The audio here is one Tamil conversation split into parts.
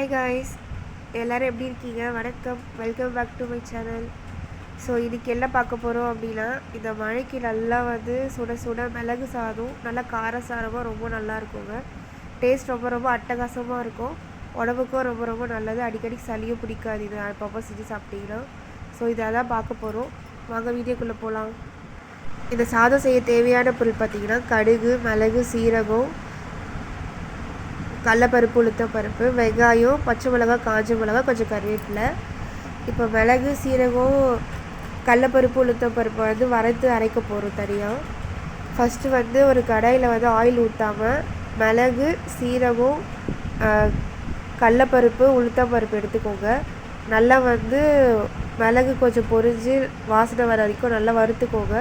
ஹாய் காய்ஸ் எல்லோரும் எப்படி இருக்கீங்க? வணக்கம். Welcome back to my channel so இதுக்கு என்ன பார்க்க போகிறோம் அப்படின்னா இந்த மழைக்கு நல்லா வந்து சுட சுட மிளகு சாதம் நல்லா காரசாரமாக ரொம்ப நல்லா இருக்குங்க. டேஸ்ட் ரொம்ப ரொம்ப அட்டகாசமாக இருக்கும். உடம்புக்கும் ரொம்ப ரொம்ப நல்லது. அடிக்கடி சளியும் பிடிக்காது. இது அப்பப்போ செஞ்சு சாப்பிட்டீங்கன்னா ஸோ இதை தான் பார்க்க போகிறோம் வாங்க வீடியோக்குள்ளே போகலாம் இந்த சாதம் செய்ய தேவையான பொருள் பார்த்திங்கன்னா கடுகு மிளகு சீரகம் கடலப்பருப்பு உளுத்தம் பருப்பு வெங்காயம் பச்சை மிளகா காஞ்ச மிளகா கொஞ்சம் கருவேப்பிலை. இப்போ மிளகு சீரகம் கடலப்பருப்பு உளுத்தம் பருப்பு வந்து வறுத்து அரைக்க போகிறோம் தனியாக ஃபஸ்ட்டு வந்து ஒரு கடாயில் வந்து ஆயில் ஊற்றாமல் மிளகு சீரகம் கடலப்பருப்பு உளுத்தம் பருப்பு எடுத்துக்கோங்க. நல்லா வந்து மிளகு கொஞ்சம் பொரிஞ்சு வாசனை வர வரைக்கும் நல்லா வறுத்துக்கோங்க.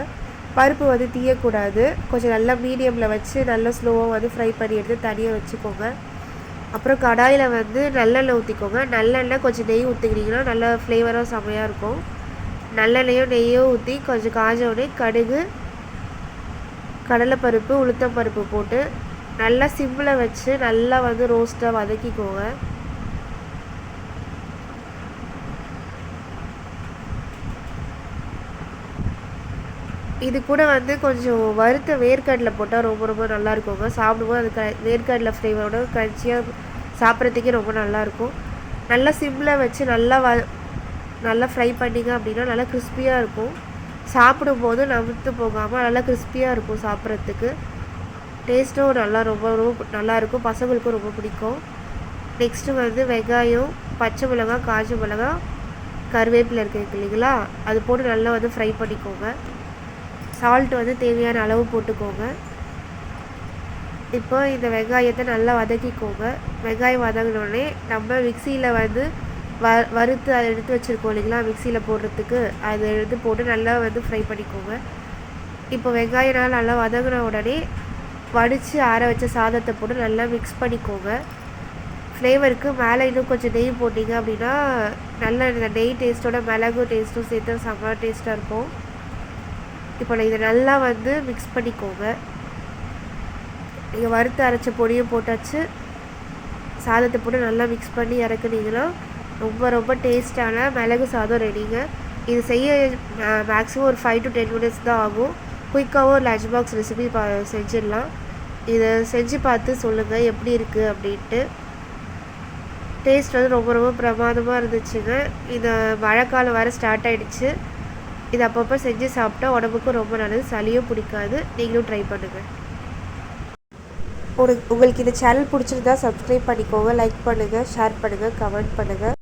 பருப்பு வந்து தீயக்கூடாது. கொஞ்சம் நல்லா மீடியமில் வச்சு நல்லா ஸ்லோவாக வந்து ஃப்ரை பண்ணி எடுத்து தனியாக வச்சுக்கோங்க. அப்புறம் கடாயில் வந்து நல்லெண்ணெய் ஊற்றிக்கோங்க நல்லெண்ணெய் கொஞ்சம் நெய் ஊற்றிக்கிட்டிங்கன்னா நல்லா ஃப்ளேவராக செம்மையாக இருக்கும். நல்லெண்ணெயும் நெய்யும் ஊற்றி கொஞ்சம் காஞ்ச உடனே கடுகு கடலைப்பருப்பு உளுத்தம் பருப்பு போட்டு நல்லா சிம்மில் வச்சு நல்லா வந்து ரோஸ்ட்டாக வதக்கிக்கோங்க. இது கூட வந்து கொஞ்சம் வறுத்த வேர்க்கடலை போட்டால் ரொம்ப ரொம்ப நல்லா இருக்குங்க சாப்பிடும்போது அது க வேர்க்கடலை ஃப்ளேவரோட கஞ்சியாக சாப்பிட்றதுக்கே ரொம்ப நல்லாயிருக்கும். நல்லா சிம்மில் வச்சு நல்லா வ நல்லா ஃப்ரை பண்ணிங்க அப்படின்னா நல்லா கிறிஸ்பியாக இருக்கும். சாப்பிடும்போது நமுத்து போகாமல் நல்லா கிறிஸ்பியாக இருக்கும் சாப்பிட்றதுக்கு. டேஸ்ட்டும் நல்லா ரொம்ப ரொம்ப நல்லாயிருக்கும். பசங்களுக்கும் ரொம்ப பிடிக்கும். நெக்ஸ்ட்டு வந்து வெங்காயம் பச்சை மிளகாய் காஞ்ச மிளகாய் கருவேப்பிலை இருக்குது இல்லைங்களா? அது போட்டு நல்லா வந்து ஃப்ரை பண்ணிக்கோங்க. சால்ட் வந்து தேவையான அளவு போட்டுக்கோங்க. இப்போ இந்த வெங்காயத்தை நல்லா வதக்கிக்கோங்க. வெங்காயம் வதங்கினோடனே நம்ம மிக்சியில் வந்து வ வறுத்து அதை எடுத்து வச்சுருக்கோம் இல்லைங்களா? மிக்சியில் போடுறதுக்கு அதை எடுத்து போட்டு நல்லா வந்து ஃப்ரை பண்ணிக்கோங்க. இப்போ வெங்காயம் நல்லா வதங்கின உடனே வடித்து ஆற வச்ச சாதத்தை போட்டு நல்லா மிக்ஸ் பண்ணிக்கோங்க. ஃப்ளேவருக்கு மேலே இன்னும் கொஞ்சம் நெய் போட்டிங்க அப்படின்னா நல்ல இந்த நெய் டேஸ்ட்டோட மிளகு டேஸ்ட்டும் சேர்த்து செம்ம டேஸ்ட்டாக இருக்கும். இப்போ நான் இதை நல்லா வந்து மிக்ஸ் பண்ணிக்கோங்க. நீங்கள் வறுத்து அரைச்ச பொடியும் போட்டாச்சு. சாதத்தை போட்டு நல்லா மிக்ஸ் பண்ணி இறக்குனீங்கன்னா ரொம்ப ரொம்ப டேஸ்டான மிளகு சாதம் ரெடிங்க இது செய்ய மேக்ஸிமம் ஒரு ஃபைவ் டு டென் மினிட்ஸ் தான் ஆகும். குயிக்காகவும் ஒரு லஞ்ச் பாக்ஸ் ரெசிபி பா செஞ்சிடலாம். இதை செஞ்சு பார்த்து சொல்லுங்கள் எப்படி இருக்குது அப்படின்ட்டு. டேஸ்ட் வந்து ரொம்ப ரொம்ப பிரமாதமாக இருந்துச்சுங்க. இந்த மழைக்காலம் வர ஸ்டார்ட் ஆகிடுச்சு இது அப்பப்போ செஞ்சு சாப்பிட்டா உடம்புக்கும் ரொம்ப நல்லது சளியும் பிடிக்காது. நீங்களும் ட்ரை பண்ணுங்கள் உங்களுக்கு இந்த சேனல் பிடிச்சிருந்தா சப்ஸ்கிரைப் பண்ணிக்கோங்க லைக் பண்ணுங்கள் ஷேர் பண்ணுங்கள் கமெண்ட் பண்ணுங்கள்